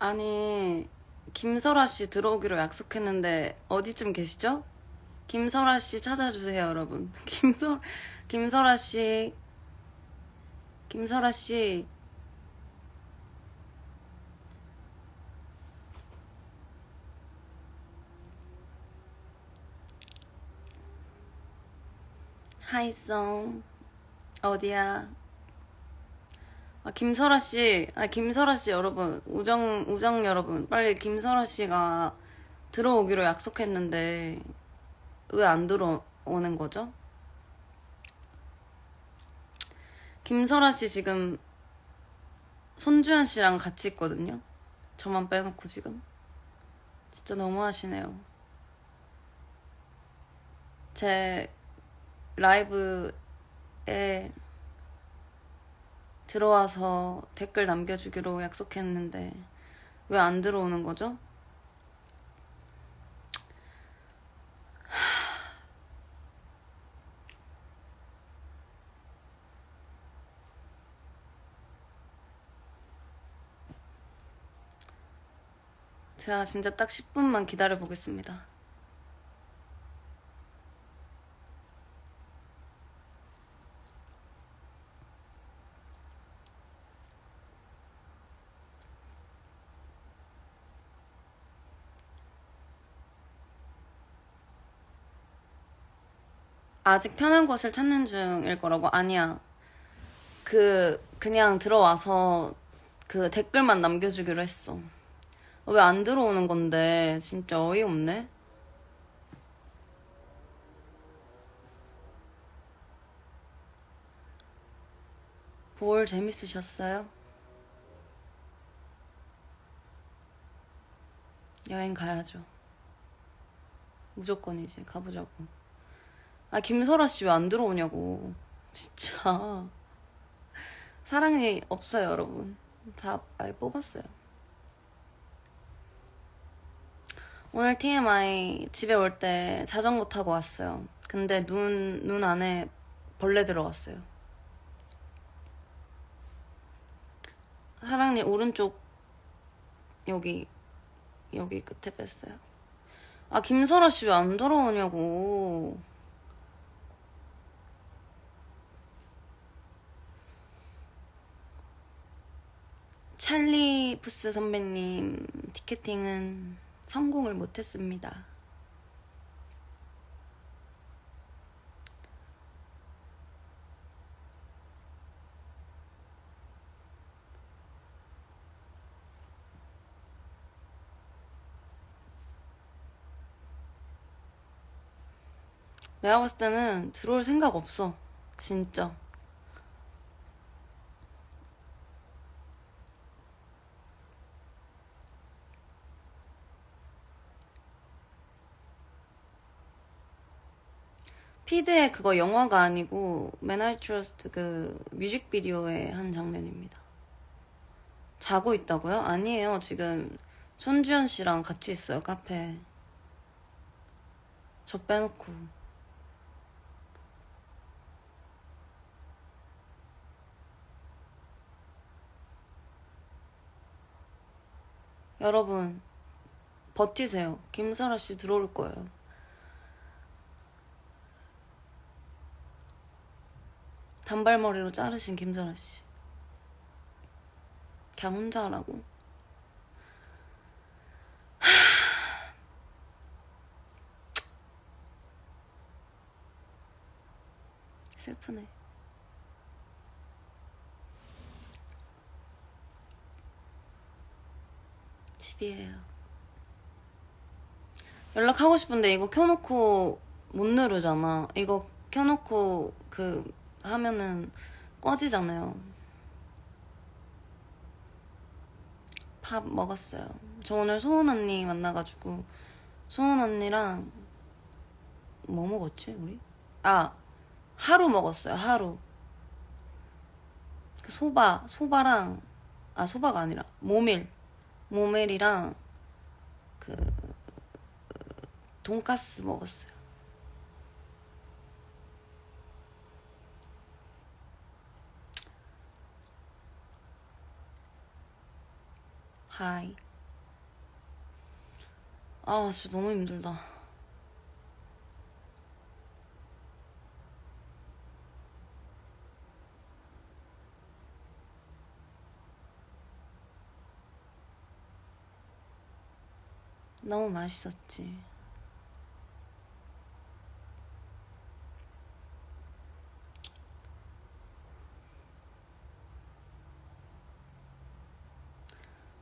아니 김설아 씨 들어오기로 약속했는데 어디쯤 계시죠? 김설아 씨 찾아주세요, 여러분. 김설 김설아 씨, 김설아 씨. 하이송 어디야? 아, 김설아 씨, 아, 김설아 씨 여러분, 우정, 우정 여러분, 빨리 김설아 씨가 들어오기로 약속했는데, 왜 안 들어오는 거죠? 김설아 씨 지금 손주현 씨랑 같이 있거든요? 저만 빼놓고 지금. 진짜 너무하시네요. 제 라이브에 들어와서 댓글 남겨주기로 약속했는데 왜 안 들어오는 거죠? 제가 진짜 딱 10분만 기다려 보겠습니다. 아직 편한 곳을 찾는 중일 거라고 아니야. 그 그냥 들어와서 그 댓글만 남겨주기로 했어. 왜 안 들어오는 건데 진짜 어이없네. 볼 재밌으셨어요? 여행 가야죠. 무조건이지. 가보자고. 아, 김설아 씨 왜 안 들어오냐고. 진짜. 사랑이 없어요, 여러분. 다 아예 뽑았어요. 오늘 TMI 집에 올 때 자전거 타고 왔어요. 근데 눈, 눈 안에 벌레 들어갔어요. 사랑니 오른쪽 여기 여기 끝에 뺐어요. 아 김설아 씨 왜 안 돌아오냐고. 찰리 부스 선배님 티켓팅은 성공을 못했습니다. 내가 봤을 때는 들어올 생각 없어. 진짜. 피드의 그거 영화가 아니고 맨알 트러스트 그 뮤직비디오의 한 장면입니다. 자고 있다고요? 아니에요. 지금 손주현 씨랑 같이 있어요, 카페에. 저 빼놓고. 여러분, 버티세요. 김설아 씨 들어올 거예요. 단발머리로 자르신 김설아 씨. 그냥 혼자 하라고. 슬프네. 집이에요. 연락하고 싶은데 이거 켜놓고 못 누르잖아. 이거 켜놓고 그 하면은 꺼지잖아요. 밥 먹었어요. 저 오늘 소은 언니 만나가지고 소은 언니랑 뭐 먹었지 우리? 아 하루 먹었어요. 하루. 그 소바 소바랑 아 소바가 아니라 모밀 모밀이랑 그 돈가스 먹었어요. 하이. 아, 진짜 너무 힘들다. 너무 맛있었지.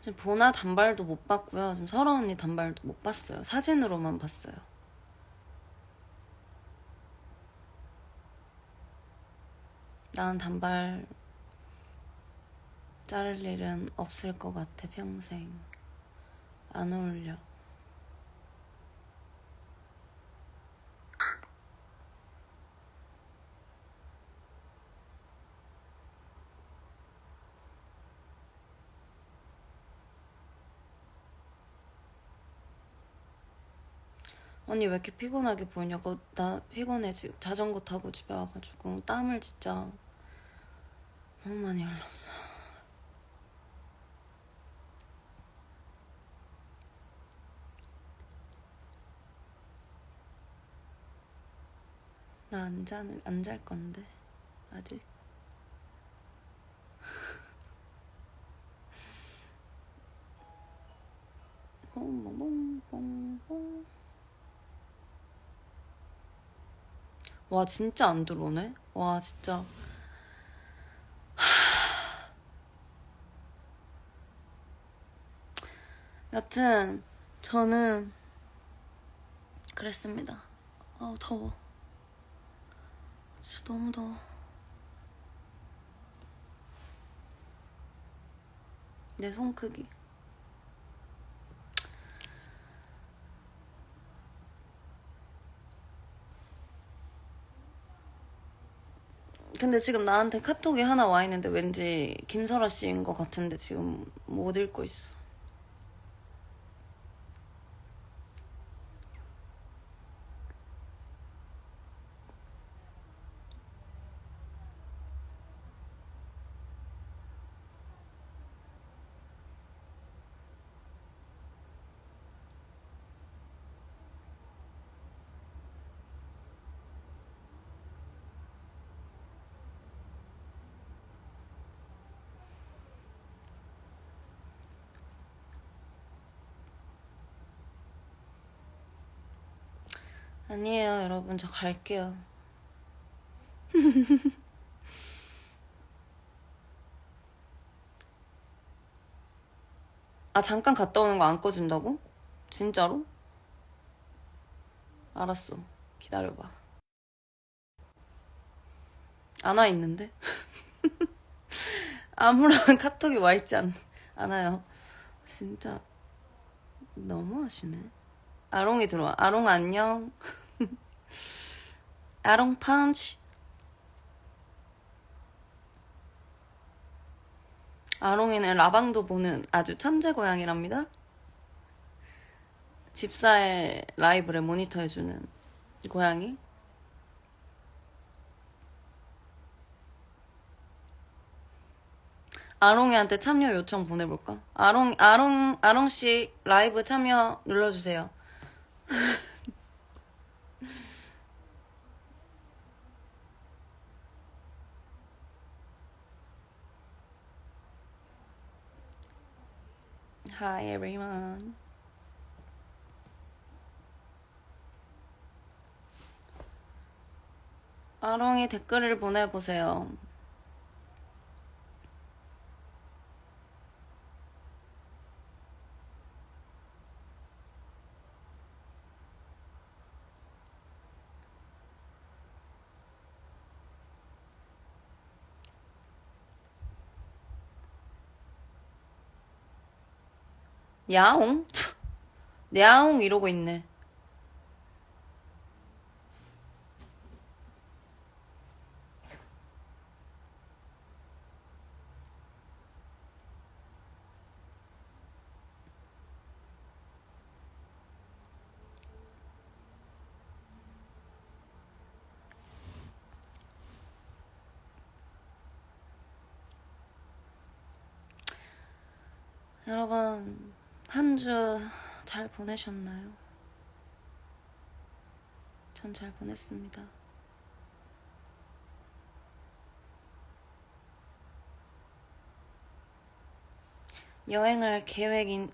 지금 보나 단발도 못 봤고요. 지금 설아 언니 단발도 못 봤어요. 사진으로만 봤어요. 난 단발 자를 일은 없을 것 같아, 평생. 안 어울려. 언니 왜 이렇게 피곤하게 보이냐고. 나 피곤해. 지금 자전거 타고 집에 와가지고 땀을 진짜 너무 많이 흘렸어. 나 안 자는 안잘 건데 아직. 뽕뽕뽕뽕 와 진짜 안 들어오네. 와 진짜. 여튼 저는 그랬습니다. 아우 더워. 진짜 너무 더워. 내 손 크기. 근데 지금 나한테 카톡이 하나 와 있는데 왠지 김설아 씨인 것 같은데 지금 못 읽고 있어. 아니에요, 여러분. 저 갈게요. 아, 잠깐 갔다 오는 거 안 꺼준다고? 진짜로? 알았어. 기다려봐. 안 와 있는데? 아무런 카톡이 와 있지 않, 않아요. 진짜 너무 하시네. 아롱이 들어와. 아롱 안녕. 아롱 펀치. 아롱이는 라방도 보는 아주 천재 고양이랍니다. 집사의 라이브를 모니터해주는 고양이. 아롱이한테 참여 요청 보내볼까? 아롱, 아롱, 아롱씨 라이브 참여 눌러주세요. Hi everyone. 아롱이 댓글을 보내보세요. 야옹? 야옹 이러고 있네. 여러분, 한 주 잘 보내셨나요? 전 잘 보냈습니다. 여행할 계획인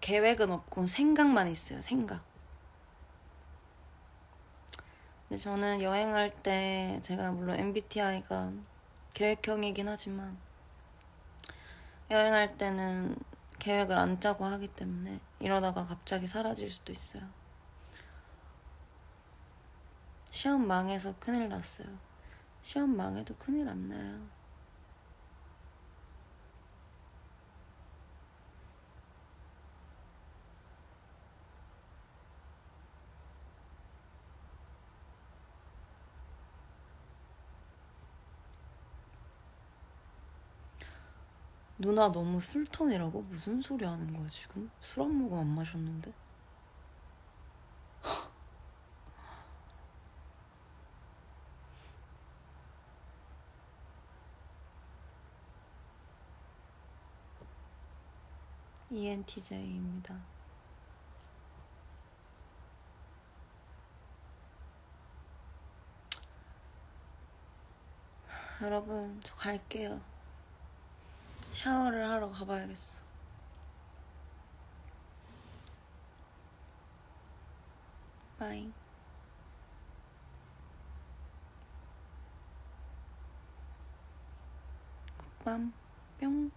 계획은 없고 생각만 있어요. 생각. 근데 저는 여행할 때 제가 물론 MBTI가 계획형이긴 하지만 여행할 때는 계획을 안 짜고 하기 때문에 이러다가 갑자기 사라질 수도 있어요. 시험 망해서 큰일 났어요. 시험 망해도 큰일 안 나요. 누나 너무 술톤이라고? 무슨 소리 하는 거야 지금? 술 한 모금 안 마셨는데? ENTJ입니다. 여러분, 저 갈게요. 샤워를 하러 가봐야겠어. 바이. 굿밤. 뿅.